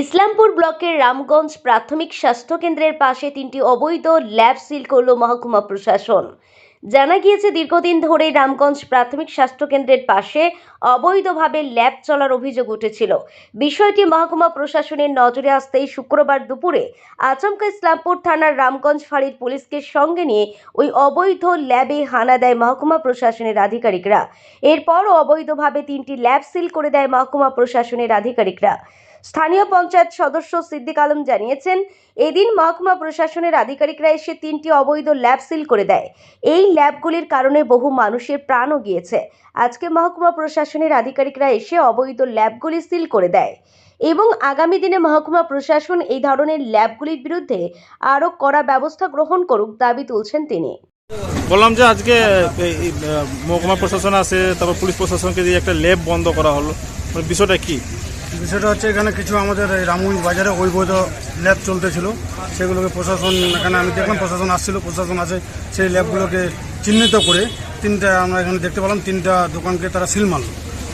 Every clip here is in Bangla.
ইসলামপুর ব্লকের রামগঞ্জ প্রাথমিক স্বাস্থ্যকেন্দ্রের পাশে তিনটি অবৈধ ল্যাব সিল করল মহকুমা প্রশাসন। জানা গিয়েছে, দীর্ঘদিন ধরে রামগঞ্জ প্রাথমিক স্বাস্থ্যকেন্দ্রের পাশে অবৈধভাবে ল্যাব চলার অভিযোগ উঠেছিল। বিষয়টি মহকুমা প্রশাসনের নজরে আসতেই শুক্রবার দুপুরে আচমকা ইসলামপুর থানার রামগঞ্জ ফাঁড়ির পুলিশকে সঙ্গে নিয়ে ওই অবৈধ ল্যাবে হানা দেয় মহকুমা প্রশাসনের আধিকারিকরা। এরপর অবৈধভাবে তিনটি ল্যাব সিল করে দেয় মহকুমা প্রশাসনের আধিকারিকরা। স্থানীয় পঞ্চায়েত সদস্য সিদ্দিক আলম জানিয়েছেন, এদিন মহকুমা প্রশাসনের আধিকারিকরা এসে তিনটি অবৈধ ল্যাব সিল করে দেয়। এই ল্যাবগুলির কারণে বহু মানুষের প্রাণও গিয়েছে। আজকে মহকুমা প্রশাসনের আধিকারিকরা এসে অবৈধ ল্যাবগুলি সিল করে দেয় এবং আগামী দিনে মহকুমা প্রশাসন এই ধরনের ল্যাবগুলির বিরুদ্ধে আরও কড়া ব্যবস্থা গ্রহণ করুক দাবি তুলছেন তিনি। বললাম যে আজকে মহকুমা প্রশাসন আছে, তারপর পুলিশ প্রশাসনকে দিয়ে একটা ল্যাব বন্ধ করা হলো। মানে বিষয়টা কি? বিষয়টা হচ্ছে এখানে কিছু আমাদের রামগঞ্জ বাজারে অবৈধ ল্যাব চলতেছিল। সেগুলোকে প্রশাসন, এখানে আমি দেখলাম প্রশাসন আসছিল, প্রশাসন আছে সেই ল্যাবগুলোকে চিহ্নিত করে তিনটা আমরা এখানে দেখতে পেলাম, তিনটা দোকানকে তারা সিল মারল।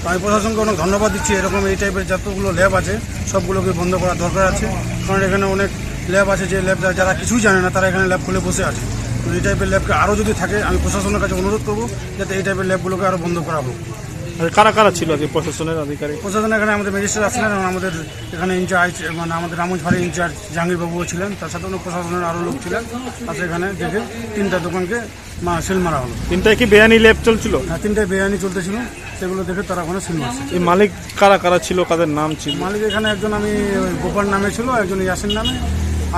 আমি প্রশাসনকে অনেক ধন্যবাদ দিচ্ছি, এরকম এই টাইপের যতগুলো ল্যাব আছে, সবগুলোকে বন্ধ করা দরকার আছে। কারণ এখানে অনেক ল্যাব আছে, যে ল্যাব যারা কিছুই জানে না, তারা এখানে ল্যাব খুলে বসে আছে। তো এই টাইপের ল্যাবকে আরও যদি থাকে, আমি প্রশাসনের কাছে অনুরোধ করব, যাতে এই টাইপের ল্যাবগুলোকে আরও বন্ধ করা হোক। আর কারা কারা ছিল আজকে প্রশাসনের আধিকারিক? প্রশাসন এখানে আমাদের ম্যাজিস্ট্রেট আসছিলেন এবং আমাদের এখানে ইনচার্জ মানে আমাদের রামজ ভাড়ি ইনচার্জ জাহাঙ্গীরবাবুও ছিলেন। তার সাথে অনেক প্রশাসনের আরও লোক ছিলেন। তাতে এখানে দেখে তিনটা দোকানকে মা সিল মারা হলো। তিনটায় কি বেআইনি ল্যাব চলছিল? হ্যাঁ তিনটায় বেআইনি চলতেছিল। সেগুলো দেখে তারা ওখানে সিল মারছে। এই মালিক কারা কারা ছিল কাদের নাম ছিল? মালিক এখানে একজন আমি গোপাল নামে ছিল একজন ইয়াসিন নামে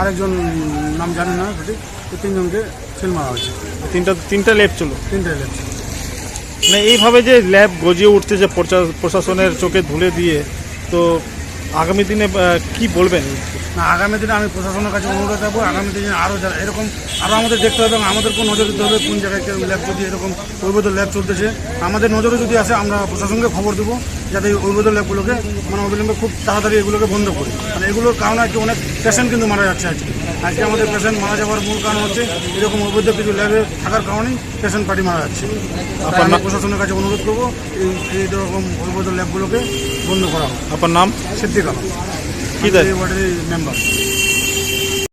আরেকজন নাম জানি না সঠিক তিনজনকে সিল মারা হয়েছে। তিনটা তিনটা ল্যাব ছিল তিনটা তিনটে লেগেছে মানে এইভাবে যে ল্যাব গজিয়ে উঠছে যে প্রশাসনের চোখে ধুলে দিয়ে, তো আগামী দিনে কি বলবেন? না, আগামী দিনে আমি প্রশাসনের কাছে অনুরোধ যাব আগামী দিনে আরও যারা এরকম আরও আমাদের দেখতে হবে এবং আমাদেরকেও নজর দিতে হবে কোন জায়গায় ল্যাব যদি এরকম পরিবর্তন ল্যাব চলতেছে। আমাদের নজরে যদি আসে, আমরা প্রশাসনকে খবর দেবো। যাতে এই অবৈধ ল্যাবগুলোকে মানে অবিলম্বে খুব তাড়াতাড়ি এগুলোকে বন্ধ করে। মানে এগুলোর কারণে আজকে অনেক পেশেন্ট কিন্তু মারা যাচ্ছে আজকে। আজকে আমাদের পেশেন্ট মারা যাওয়ার মূল কারণ হচ্ছে এরকম অবৈধ কিছু ল্যাবে থাকার কারণেই পেশেন্ট পার্টি মারা যাচ্ছে। আপনার আমি প্রশাসনের কাছে অনুরোধ করব এই এই রকম অবৈধ ল্যাবগুলোকে বন্ধ করা হোক। আপনার নাম? সিদ্দিক আলম। কি এই ওয়ার্ডের মেম্বার